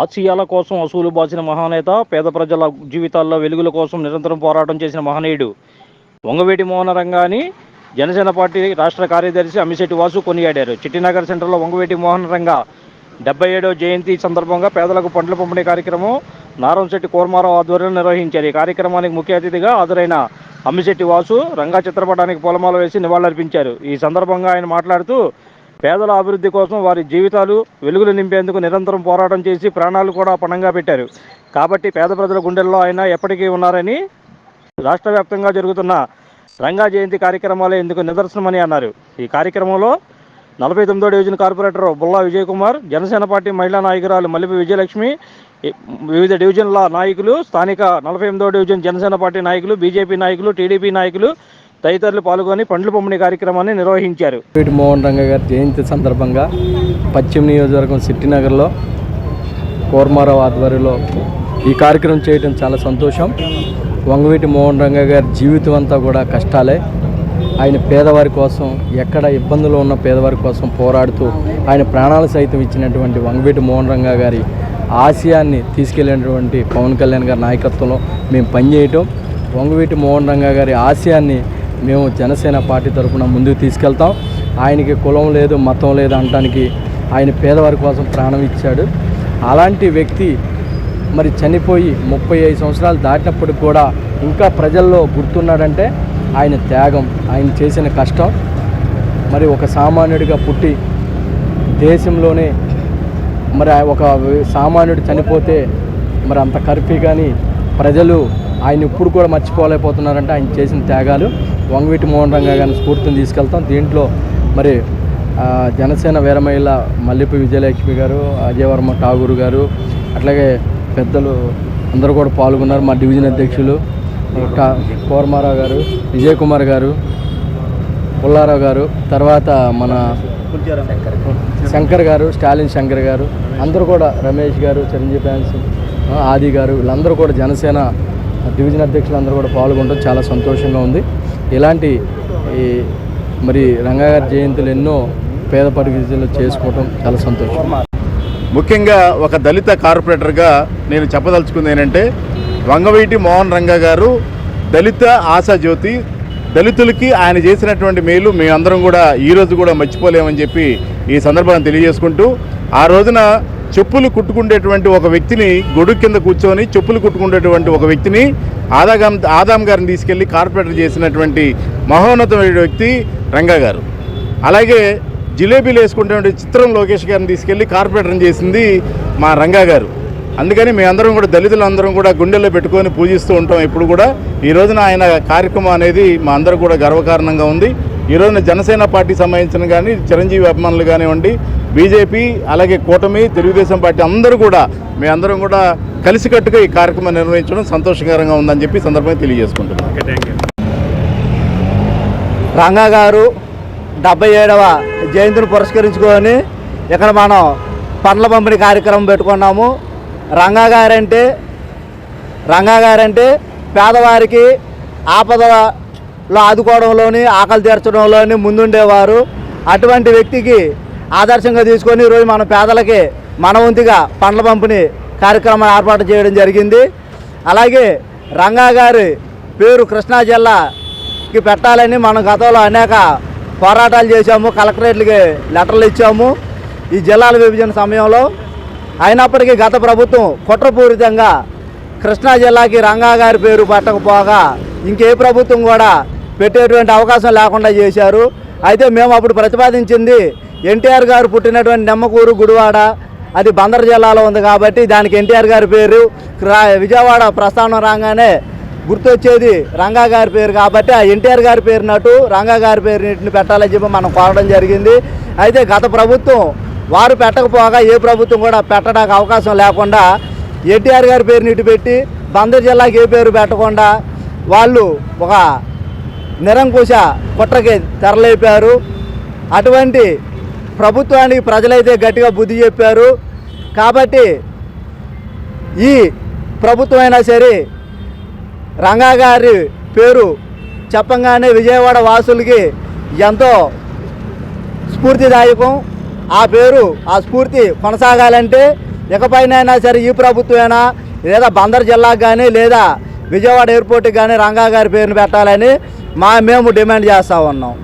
ఆశయాల కోసం అసూలు బాసిన మహానేత పేద ప్రజల జీవితాల్లో వెలుగుల కోసం నిరంతరం పోరాటం చేసిన మహనీయుడు వంగవేటి మోహన రంగాని జనసేన పార్టీ రాష్ట్ర కార్యదర్శి అమ్మిశెట్టి వాసు కొనియాడారు. చిట్టినగర్ సెంటర్లో వంగవేటి మోహన్ రంగా డెబ్బై ఏడవ జయంతి సందర్భంగా పేదలకు పండ్ల పంపిణీ కార్యక్రమం నారంశెట్టి కోర్మారావు ఆధ్వర్యంలో నిర్వహించారు. ఈ కార్యక్రమానికి ముఖ్య అతిథిగా హాజరైన అమ్మిశెట్టి వాసు రంగా చిత్రపటానికి పూలమాల వేసి నివాళులర్పించారు. ఈ సందర్భంగా ఆయన మాట్లాడుతూ పేదల అభివృద్ధి కోసం వారి జీవితాలు వెలుగులు నింపేందుకు నిరంతరం పోరాటం చేసి ప్రాణాలు కూడా పణంగా పెట్టారు. కాబట్టి పేద ప్రజల గుండెల్లో ఆయన ఎప్పటికీ ఉన్నారని రాష్ట్ర వ్యాప్తంగా జరుగుతున్న రంగా జయంతి కార్యక్రమాలే ఇందుకు నిదర్శనమని అన్నారు. ఈ కార్యక్రమంలో నలభై తొమ్మిదో division corporator Bulla Vijay Kumar Janasena party మహిళా నాయకురాలు మల్లిపి విజయలక్ష్మి వివిధ డివిజన్ల నాయకులు స్థానిక నలభై ఎనిమిదో డివిజన్ జనసేన పార్టీ నాయకులు బీజేపీ నాయకులు టీడీపీ నాయకులు తదితరులు పాల్గొని పండ్ల పంపిణీ కార్యక్రమాన్ని నిర్వహించారు. వీటి మోహన్ రంగ గారి జయంతి సందర్భంగా పశ్చిమ నియోజకవర్గం సిట్టినగర్లో కోర్మారావు ఆధ్వర్యంలో ఈ కార్యక్రమం చేయడం చాలా సంతోషం. వంగవీటి మోహన్ రంగ గారి జీవితం అంతా కూడా కష్టాలే. ఆయన పేదవారి కోసం ఎక్కడ ఇబ్బందులు ఉన్న పేదవారి కోసం పోరాడుతూ ఆయన ప్రాణాలు సైతం ఇచ్చినటువంటి వంగవీటి మోహన్ రంగ గారి ఆశయాన్ని తీసుకెళ్ళినటువంటి పవన్ కళ్యాణ్ గారి నాయకత్వంలో మేము పనిచేయటం. వంగవీటి మోహన్ రంగ గారి ఆశయాన్ని మేము జనసేన పార్టీ తరఫున ముందుకు తీసుకెళ్తాం. ఆయనకి కులం లేదు మతం లేదు అనడానికి ఆయన పేదవారి కోసం ప్రాణం ఇచ్చాడు. అలాంటి వ్యక్తి మరి చనిపోయి ముప్పై ఐదు సంవత్సరాలు దాటినప్పటికి కూడా ఇంకా ప్రజల్లో గుర్తున్నాడంటే ఆయన త్యాగం ఆయన చేసిన కష్టం. మరి ఒక సామాన్యుడిగా పుట్టి దేశంలోనే మరి ఆ ఒక సామాన్యుడు చనిపోతే మరి అంత కర్ఫీ కానీ ప్రజలు ఆయన ఇప్పుడు కూడా మర్చిపోలేకపోతున్నారంటే ఆయన చేసిన త్యాగాలు. వంగవీటి మోహన్ రంగా గారిని స్ఫూర్తిని తీసుకెళ్తాం. దీంట్లో మరి జనసేన వీరమహిళ మల్లెపు విజయలక్ష్మి గారు అజయవర్మ ఠాగూర్ గారు అట్లాగే పెద్దలు అందరూ కూడా పాల్గొన్నారు. మా డివిజన్ అధ్యక్షులు కోరమారావు గారు విజయ్ కుమార్ గారు పుల్లారావు గారు తర్వాత మన శంకర్ గారు స్టాలిన్ శంకర్ గారు అందరూ కూడా రమేష్ గారు చిరంజీవి ఫ్యాన్స్ ఆది గారు వీళ్ళందరూ కూడా జనసేన డివిజన్ అధ్యక్షులందరూ కూడా పాల్గొనడం చాలా సంతోషంగా ఉంది. ఇలాంటి ఈ మరి రంగాగారి జయంతులు ఎన్నో పేద పరిస్థితుల్లో చేసుకోవడం చాలా సంతోషం. ముఖ్యంగా ఒక దళిత కార్పొరేటర్గా నేను చెప్పదలుచుకుంది ఏంటంటే వంగవీటి మోహన్ రంగ గారు దళిత ఆశాజ్యోతి దళితులకి ఆయన చేసినటువంటి మేలు మేమందరం కూడా ఈ రోజు కూడా మర్చిపోలేమని చెప్పి ఈ సందర్భాన్ని తెలియజేసుకుంటూ ఆ రోజున చెప్పులు కుట్టుకునేటువంటి ఒక వ్యక్తిని గొడుగు కింద కూర్చొని చెప్పులు కుట్టుకునేటువంటి ఒక వ్యక్తిని ఆదాగాం ఆదాం గారిని తీసుకెళ్ళి కార్పొరేటర్ చేసినటువంటి మహోన్నతమైన వ్యక్తి రంగా గారు. అలాగే జిలేబీలు వేసుకుంటే చిత్రం లోకేష్ గారిని తీసుకెళ్ళి కార్పొరేటర్ని చేసింది మా రంగా గారు. అందుకని మేమందరం కూడా దళితులందరం కూడా గుండెల్లో పెట్టుకొని పూజిస్తూ ఉంటాం ఇప్పుడు కూడా. ఈ రోజున ఆయన కార్యక్రమం అనేది మా అందరూ కూడా గర్వకారణంగా ఉంది. ఈ రోజున జనసేన పార్టీ సంబంధించిన కానీ చిరంజీవి అభిమానులు కానివ్వండి బీజేపీ అలాగే కూటమి తెలుగుదేశం పార్టీ అందరూ కూడా మేమందరం కూడా కలిసికట్టుగా ఈ కార్యక్రమం నిర్వహించడం సంతోషకరంగా ఉందని చెప్పి ఈ సందర్భంగా తెలియజేసుకుంటున్నాం రంగా గారు డెబ్బై ఏడవ జయంతిని పురస్కరించుకొని ఇక్కడ మనం పండ్ల పంపిణీ కార్యక్రమం పెట్టుకున్నాము. రంగా గారంటే రంగా గారంటే పేదవారికి ఆపదలో ఆదుకోవడంలోని ఆకలి తీర్చడంలోని ముందుండేవారు. అటువంటి వ్యక్తికి ఆదర్శంగా తీసుకొని ఈరోజు మన పేదలకి మన వంతుగా పండ్ల పంపిణీ కార్యక్రమం ఏర్పాటు చేయడం జరిగింది. అలాగే రంగా గారి పేరు కృష్ణా జిల్లాకి పెట్టాలని మనం గతంలో అనేక పోరాటాలు చేశాము కలెక్టరేట్లకి లెటర్లు ఇచ్చాము ఈ జిల్లాల విభజన సమయంలో. అయినప్పటికీ గత ప్రభుత్వం కుట్రపూరితంగా కృష్ణా జిల్లాకి రంగా గారి పేరు పట్టకపోగా ఇంకే ప్రభుత్వం కూడా పెట్టేటువంటి అవకాశం లేకుండా చేశారు. అయితే మేము అప్పుడు ప్రతిపాదించింది ఎన్టీఆర్ గారు పుట్టినటువంటి నెమ్మకూరు గుడివాడ అది బందర్ జిల్లాలో ఉంది కాబట్టి దానికి ఎన్టీఆర్ గారి పేరు. విజయవాడ ప్రస్థానం రాగానే గుర్తొచ్చేది రంగా గారి పేరు కాబట్టి ఆ ఎన్టీఆర్ గారి పేరునట్టు రంగా గారి పేరు నీటిని పెట్టాలని చెప్పి మనం కోరడం జరిగింది. అయితే గత ప్రభుత్వం వారు పెట్టకపోగా ఏ ప్రభుత్వం కూడా పెట్టడానికి అవకాశం లేకుండా ఎన్టీఆర్ గారి పేరు నీటి పెట్టి బందర్ జిల్లాకి ఏ పేరు పెట్టకుండా వాళ్ళు ఒక నిరంకుశ కుట్రకి తెరలేపారు. అటువంటి ప్రభుత్వానికి ప్రజలైతే గట్టిగా బుద్ధి చెప్పారు. కాబట్టి ఈ ప్రభుత్వం అయినా సరే రంగా గారి పేరు చెప్పంగానే విజయవాడ వాసులకి ఎంతో స్ఫూర్తిదాయకం. ఆ పేరు ఆ స్ఫూర్తి కొనసాగాలంటే ఇకపైనైనా సరే ఈ ప్రభుత్వమైనా లేదా బందర్ జిల్లాకు కానీ లేదా విజయవాడ ఎయిర్పోర్ట్కి కానీ రంగా గారి పేరుని పెట్టాలని మా మేము డిమాండ్ చేస్తూ ఉన్నాం.